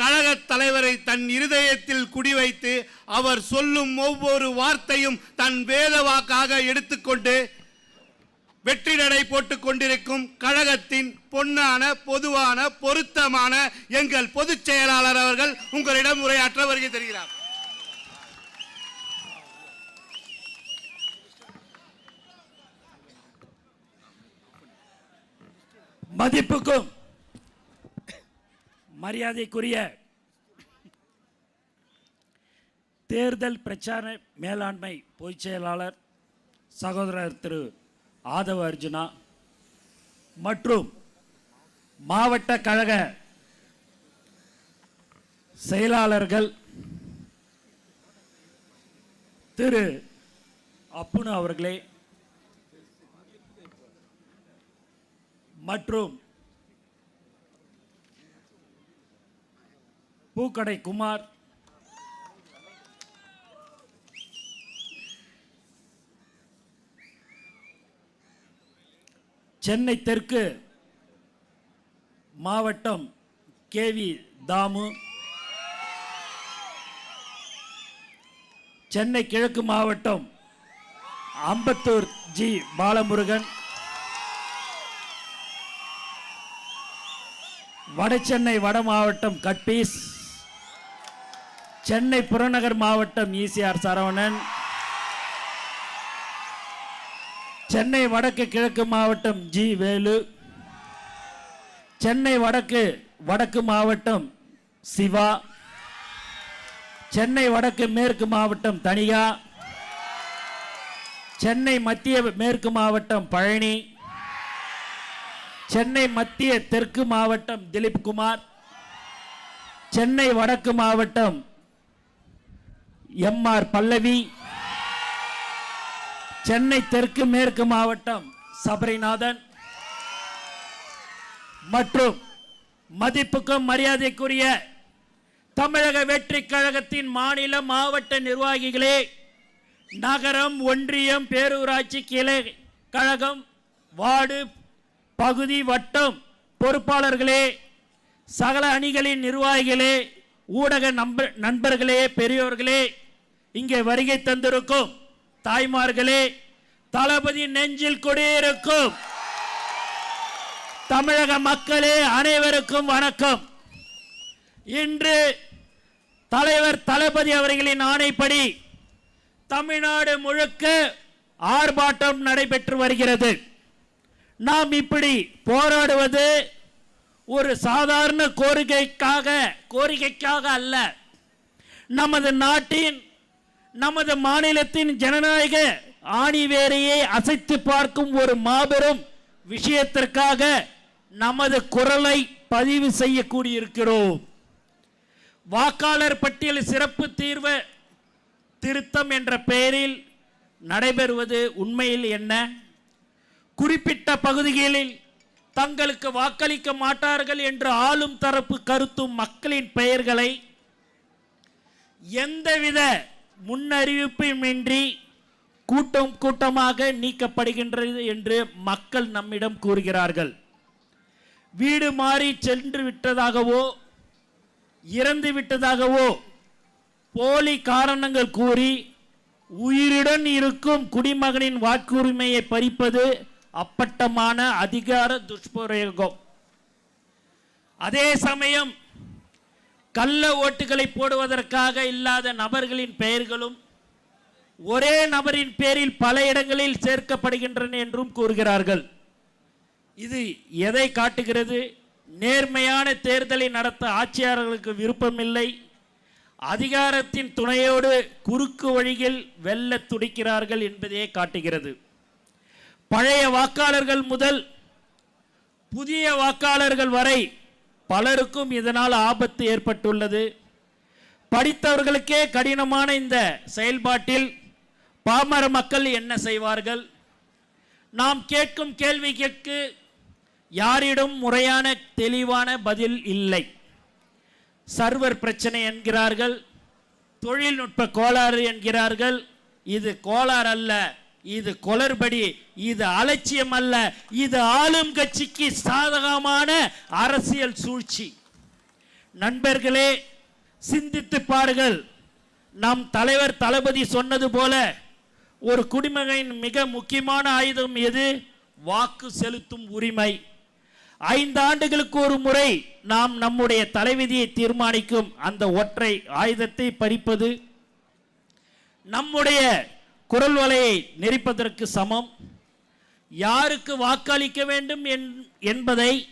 கழகத் தலைவரை தன் இருதயத்தில் குடிவைத்து அவர் சொல்லும் ஒவ்வொரு வார்த்தையும் தன் வேத வாக்காக எடுத்துக்கொண்டு வெற்றி நடை போட்டுக் கொண்டிருக்கும் கழகத்தின் பொன்னான பொதுவான பொருத்தமான எங்கள் பொதுச் செயலாளர் அவர்கள் உங்களிடம் உரையாற்ற வருகை தருகிறார். மதிப்புக்கும் மரியாதைக்குரிய தேர்தல் பிரச்சார மேலாண்மை பொதுச் செயலாளர் சகோதரர் திரு ஆதவ அர்ஜுனா மற்றும் மாவட்ட கழக செயலாளர்கள் திரு அப்புனு அவர்களே மற்றும் பூக்கடை குமார். சென்னை தெற்கு மாவட்டம் கேவி தாமு. சென்னை கிழக்கு மாவட்டம் அம்பத்தூர் ஜி பாலமுருகன். வடசென்னை வட மாவட்டம் கட்பீஸ். சென்னை புறநகர் மாவட்டம் ஈசிஆர் சரவணன். சென்னை வடக்கு கிழக்கு மாவட்டம் ஜி வேலு. சென்னை வடக்கு வடக்கு மாவட்டம் சிவா. சென்னை வடக்கு மேற்கு மாவட்டம் தனியா. சென்னை மத்திய மேற்கு மாவட்டம் பழனி. சென்னை மத்திய தெற்கு மாவட்டம் திலீப்குமார் சென்னை வடக்கு மாவட்டம் எம் ஆர் பல்லவி. சென்னை தெற்கு மேற்கு மாவட்டம் சபரிநாதன். மற்றும் மதிப்புக்கும் மரியாதைக்குரிய தமிழக வெற்றி கழகத்தின் மாநில மாவட்ட நிர்வாகிகளே நகரம் ஒன்றியம் பேரூராட்சி கிளை கழகம் வார்டு பகுதி வட்டம் பொறுப்பாளர்களே சகல அணிகளின் நிர்வாகிகளே ஊடக நம்ப நண்பர்களே பெரியோர்களே இங்கே வருகை தந்திருக்கும் தாய்மார்களே தளபதி நெஞ்சில் குடியிருக்கும் தமிழக மக்களே அனைவருக்கும் வணக்கம். இன்று தலைவர் தளபதி அவர்களின் ஆணைப்படி தமிழ்நாடு முழுக்க ஆர்ப்பாட்டம் நடைபெற்று வருகிறது. நாம் இப்படி போராடுவது ஒரு சாதாரண கோரிக்கைக்காக கோரிக்கைக்காக அல்ல. நமது நாட்டின் நமது மாநிலத்தின் ஜனநாயக ஆணிவேரையை அசைத்து பார்க்கும் ஒரு மாபெரும் விஷயத்திற்காக நமது குரலை பதிவு செய்ய கூடியிருக்கிறோம். வாக்காளர் பட்டியல் சிறப்பு தீர்வு திருத்தம் என்ற பெயரில் நடைபெறுவது உண்மையில் என்ன? குறிப்பிட்ட பகுதிகளில் தங்களுக்கு வாக்களிக்க மாட்டார்கள் என்று ஆளும் தரப்பு கருத்தும் மக்களின் பெயர்களை எந்தவித முன்னறிவிப்புமின்றி கூட்டம் கூட்டமாக நீக்கப்படுகின்றது என்று மக்கள் நம்மிடம் கூறுகிறார்கள். வீடு மாறி சென்று விட்டதாகவோ இறந்து விட்டதாகவோ போலி காரணங்கள் கூறி உயிருடன் இருக்கும் குடிமகனின் வாக்குரிமையை பறிப்பது அப்பட்டமான அதிகார துஷ்பிரயோகம். அதே சமயம் கள்ள ஓட்டுகளை போடுவதற்காக இல்லாத நபர்களின் பெயர்களும் ஒரே நபரின் பேரில் பல இடங்களில் சேர்க்கப்படுகின்றன என்றும் கூறுகிறார்கள். இது எதை காட்டுகிறது? நேர்மையான தேர்தலை நடத்த ஆட்சியாளர்களுக்கு விருப்பமில்லை. அதிகாரத்தின் துணையோடு குறுக்கு வழியில் வெல்ல துடிக்கிறார்கள் என்பதையே காட்டுகிறது. பழைய வாக்காளர்கள் முதல் புதிய வாக்காளர்கள் வரை பலருக்கும் இதனால் ஆபத்து ஏற்பட்டுள்ளது. படித்தவர்களுக்கே கடினமான இந்த செயல்பாட்டில் பாமர மக்கள் என்ன செய்வார்கள்? நாம் கேட்கும் கேள்விக்கு யாரிடம் முறையான தெளிவான பதில் இல்லை. சர்வர் பிரச்சனை என்கிறார்கள் தொழில்நுட்ப கோளாறு என்கிறார்கள் இது கோளாறு அல்ல. இது கொளறுபடி இது அலட்சியம் அல்ல இது ஆளும் கட்சிக்கு சாதகமான அரசியல் சூழ்ச்சி. நண்பர்களே சிந்தித்து பாருங்கள். நம் தலைவர் தளபதி சொன்னது போல ஒரு குடிமகனின் மிக முக்கியமான ஆயுதம் எது? வாக்கு செலுத்தும் உரிமை. ஐந்து ஆண்டுகளுக்கு ஒரு முறை நாம் நம்முடைய தலைவிதியை தீர்மானிக்கும் அந்த ஒற்றை ஆயுதத்தை பறிப்பது. நம்முடைய குரல் வலையை நெரிப்பதற்கு சமம். யாருக்கு வாக்களிக்க வேண்டும் என்- என்பதை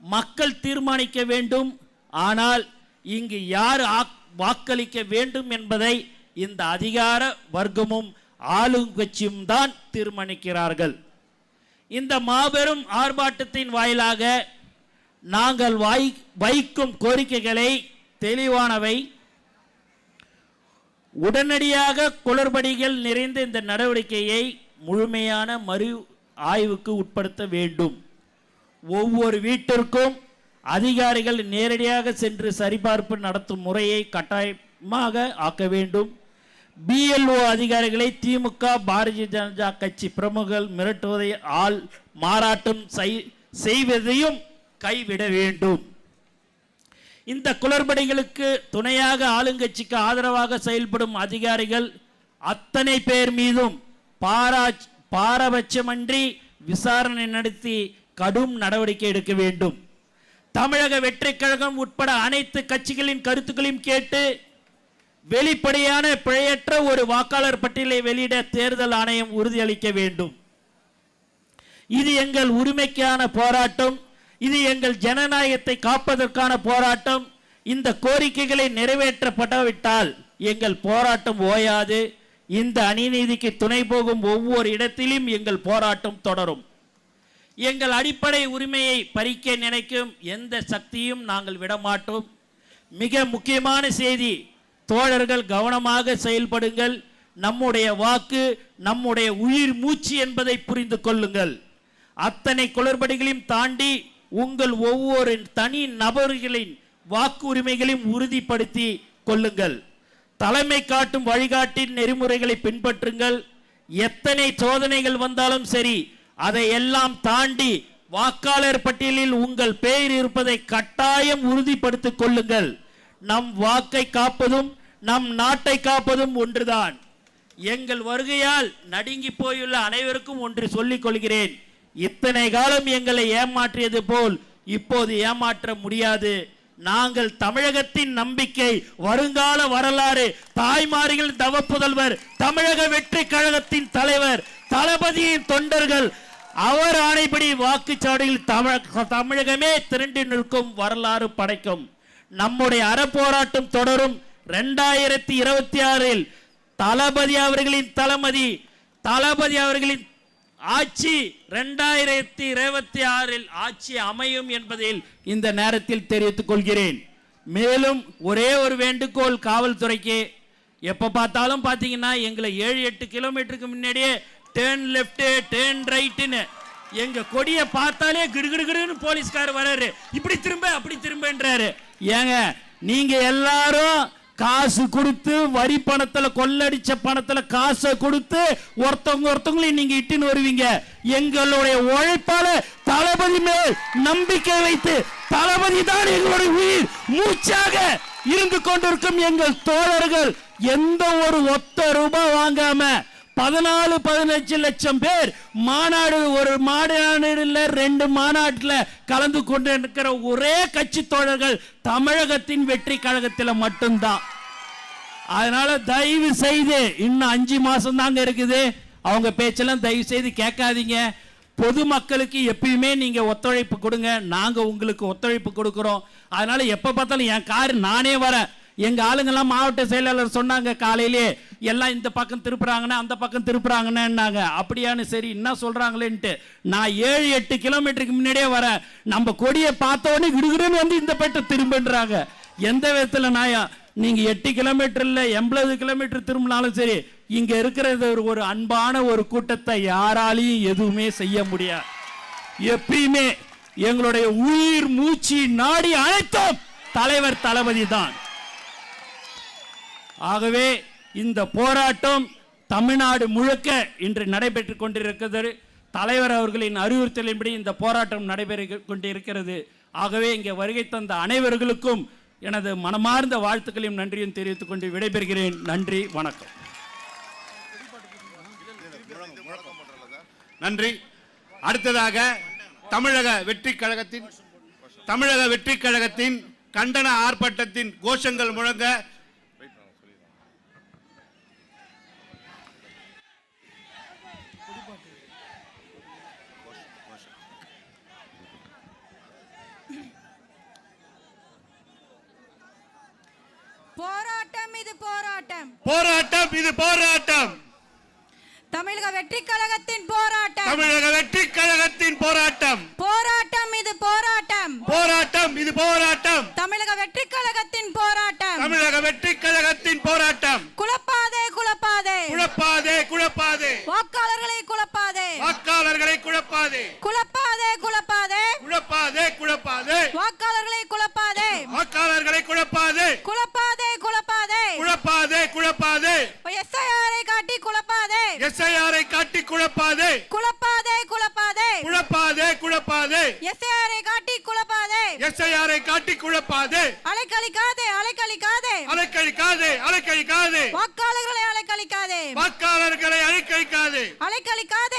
மக்கள் தீர்மானிக்க வேண்டும். ஆனால் இங்கு யார் ஆக்- வாக்களிக்க வேண்டும் என்பதை இந்த அதிகார வர்க்கமும் ஆளுங்கட்சியும் தான் தீர்மானிக்கிறார்கள். இந்த மாபெரும் ஆர்ப்பாட்டத்தின் வாயிலாக நாங்கள் வாய் வைக்கும் கோரிக்கைகளை தெளிவானவை. உடனடியாக குளறுபடிகள் நிறைந்த இந்த நடவடிக்கையை முழுமையான மறு ஆய்வுக்கு உட்படுத்த வேண்டும். ஒவ்வொரு வீட்டிற்கும் அதிகாரிகள் நேரடியாக சென்று சரிபார்ப்பு நடத்தும் முறையை கட்டாயமாக ஆக்க வேண்டும். பிஎல்ஓ அதிகாரிகளை திமுக பாரதிய ஜனதா கட்சி பிரமுகர்கள் மிரட்டுவதை ஆள் மாறாட்டம் செய்- செய்வதையும் கைவிட வேண்டும். இந்த குளறுபடிகளுக்கு துணையாக ஆளுங்கட்சிக்கு ஆதரவாக செயல்படும் அதிகாரிகள் அத்தனை பேர் மீதும் பாரா பாரபட்சமன்றி விசாரணை நடத்தி கடும் நடவடிக்கை எடுக்க வேண்டும். தமிழக வெற்றிக் கழகம் உட்பட அனைத்து கட்சிகளின் கருத்துக்களையும் கேட்டு வெளிப்படையான பிழையற்ற ஒரு வாக்காளர் பட்டியலை வெளியிட தேர்தல் ஆணையம் உறுதியளிக்க வேண்டும். இது எங்கள் உரிமைக்கான போராட்டம். இது எங்கள் ஜனநாயகத்தை காப்பதற்கான போராட்டம். இந்த கோரிக்கைகளை நிறைவேற்றப்படாவிட்டால் எங்கள் போராட்டம் ஓயாது. இந்த அநீதிக்கு துணை போகும் ஒவ்வொரு இடத்திலும் எங்கள் போராட்டம் தொடரும். எங்கள் அடிப்படை உரிமையை பறிக்க நினைக்கும் எந்த சக்தியும் நாங்கள் விடமாட்டோம். மிக முக்கியமான செய்தி தோழர்கள் கவனமாக செயல்படுங்கள். நம்முடைய வாக்கு நம்முடைய உயிர் மூச்சு என்பதை புரிந்து கொள்ளுங்கள். அத்தனை குளறுபடிகளையும் தாண்டி உங்கள் ஒவ்வொரு தனி நபர்களின் வாக்கு உரிமைகளையும் உறுதிப்படுத்தி கொள்ளுங்கள். தலைமை காட்டும் வழிகாட்டின் நெறிமுறைகளை பின்பற்றுங்கள். எத்தனை சோதனைகள் வந்தாலும் சரி அதை எல்லாம் தாண்டி வாக்காளர் பட்டியலில் உங்கள் பெயர் இருப்பதை கட்டாயம் உறுதிப்படுத்திக் கொள்ளுங்கள். நம் வாக்கை காப்பதும் நம் நாட்டை காப்பதும் ஒன்றுதான். எங்கள் வருகையால் நடுங்கி போயுள்ள அனைவருக்கும் ஒன்று சொல்லிக் கொள்கிறேன். இத்தனை காலம் எங்களை ஏமாற்றியது போல் இப்போது ஏமாற்ற முடியாது. நாங்கள் தமிழகத்தின் நம்பிக்கை வருங்கால வரலாறு தாய்மார்கள் தவப்புதல்வர் தமிழக வெற்றி கழகத்தின் தலைவர் தளபதியின் தொண்டர்கள் அவர் ஆணைப்படி வாக்குச்சாவடியில் தமிழ தமிழகமே திரண்டு நிற்கும் வரலாறு படைக்கும். நம்முடைய அறப்போராட்டம் தொடரும். ரெண்டாயிரத்தி இருபத்தி ஆறில் தளபதி அவர்களின் தளபதி தளபதி அவர்களின் ஆட்சி ரெண்டாயிரத்தி இருபத்தி ஆறில் ஆட்சி அமையும் என்பதில் இந்த நேரத்தில் தெரிவித்துக் கொள்கிறேன். மேலும் ஒரே ஒரு வேண்டுகோள் காவல்துறைக்கு எப்ப பார்த்தாலும் பாத்தீங்கன்னா எங்களை ஏழு எட்டு கிலோமீட்டருக்கு முன்னாடியே டேர்ன் லெஃப்ட்டு டேர்ன் ரைட்டுன்னு எங்க கொடியை பார்த்தாலே கிடுகிடுகிடுன்னு போலீஸ்கார் வர்றாரு. இப்படி திரும்ப அப்படி திரும்பன்றாரு ஏங்க நீங்க எல்லாரும் காசு கொடுத்து வரி பணத்துல கொள்ளடிச்ச பணத்துல காசை கொடுத்து ஒருத்தவங்க ஒருத்தவங்களையும் நீங்க இட்டுன்னு வருவீங்க. எங்களுடைய உழைப்பால தளபதி மேல் நம்பிக்கை வைத்து தளபதி தான் எங்களுடைய உயிர். மூச்சாக இருந்து கொண்டிருக்கும் எங்கள் தோழர்கள் எந்த ஒரு ஒத்த ரூபாய் வாங்காம பதினாலு பதினஞ்சு லட்சம் பேர் மாநாடு ஒரு மாநாடுல ரெண்டு மாநாட்டில் கலந்து கொண்டு இருக்கிற ஒரே கட்சி தோழர்கள் தமிழகத்தின் வெற்றி கழகத்தில் மட்டும்தான். அதனால தயவு செய்து இன்னும் அஞ்சு மாசம் தாங்க இருக்குது. அவங்க பேச்செல்லாம் தயவு செய்து கேட்காதீங்க. பொதுமக்களுக்கு எப்பயுமே நீங்க ஒத்துழைப்பு கொடுங்க. நாங்க உங்களுக்கு ஒத்துழைப்பு கொடுக்குறோம். அதனால எப்ப பார்த்தாலும் என் கார் நானே வரேன். எங்க ஆளுங்கெல்லாம் மாவட்ட செயலாளர் சொன்னாங்க காலையிலே எல்லாம் இந்த பக்கம் திருப்புறாங்கன்னா அந்த பக்கம் திருப்புறாங்கன்னாங்க அப்படியான்னு சரி என்ன சொல்றாங்களேன்ட்டு. நான் ஏழு எட்டு கிலோமீட்டருக்கு முன்னாடியே வரேன். நம்ம கொடியை பார்த்த உடனே கிடுகிடுன்னு வந்து இந்த பேட்டை திரும்புன்றாங்க. எந்த விதத்தில் நாயா? நீங்கள் எட்டு கிலோமீட்டரில் எண்பது கிலோமீட்டர் திரும்பினாலும் சரி இங்கே இருக்கிறது ஒரு- ஒரு அன்பான ஒரு கூட்டத்தை யாராலையும் எதுவுமே செய்ய முடியாது. எப்பயுமே எங்களுடைய உயிர் மூச்சு நாடி அனைத்தும் தலைவர் தளபதி தான். ஆகவே இந்த போராட்டம் தமிழ்நாடு முழுக்க இன்று நடைபெற்று கொண்டிருக்கிறது. தலைவர் அவர்களின் அறிவுறுத்தலின்படி இந்த போராட்டம் நடைபெற கொண்டிருக்கிறது. ஆகவே இங்கே வருகை தந்த அனைவர்களுக்கும் எனது மனமார்ந்த வாழ்த்துக்களையும் நன்றியும் தெரிவித்துக் கொண்டு விடைபெறுகிறேன். நன்றி வணக்கம். நன்றி. அடுத்ததாக தமிழக வெற்றி கழகத்தின் தமிழக வெற்றி கழகத்தின் கண்டன ஆர்ப்பாட்டத்தின் கோஷங்கள் முழங்க போராட்டம் இது போராட்டம். போராட்டம் இது போராட்டம். தமிழக வெற்றி கழகத்தின் போராட்டம். தமிழக வெற்றி கழகத்தின் போராட்டம் போராட்டம் இது போராட்டம் போராட்டம் இது போராட்டம் தமிழக வெற்றி கழகத்தின் போராட்டம் தமிழக வெற்றி கழகத்தின் போராட்டம் குழப்பாதே குழப்பாதே குழப்பாதே குழப்பாதே வாக்காளர்களை குழப்பாதே வாக்காளர்களை குழப்பாதே குழப்பாதே குழப்பாதே குழப்பாதே குழப்பாதே வாக்காளர்களை குழப்பாதே வாக்காளர்களை குழப்பாதே குழப்பாதே குழப்பாதே குழப்பாதே. எஸ்ஐஆரை காட்டி குழப்பாதே. எஸ்ஐஆரை காட்டி குழப்பாதே. குழப்பாதே குழப்பாதே. குழப்பாதே குழப்பாதே. எஸ்ஐஆரை காட்டி குழப்பாதே. எஸ்ஐஆரை காட்டி குழப்பாதே. அலைக்கழிக்காதே அலைக்கழிக்காதே. அலைக்கழிக்காதே அலைக்கழிக்காதே. வாக்காளர்களை அலைக்கழிக்காதே. வாக்காளர்களை அலைக்கழிக்காதே. அலைக்கழிக்காதே.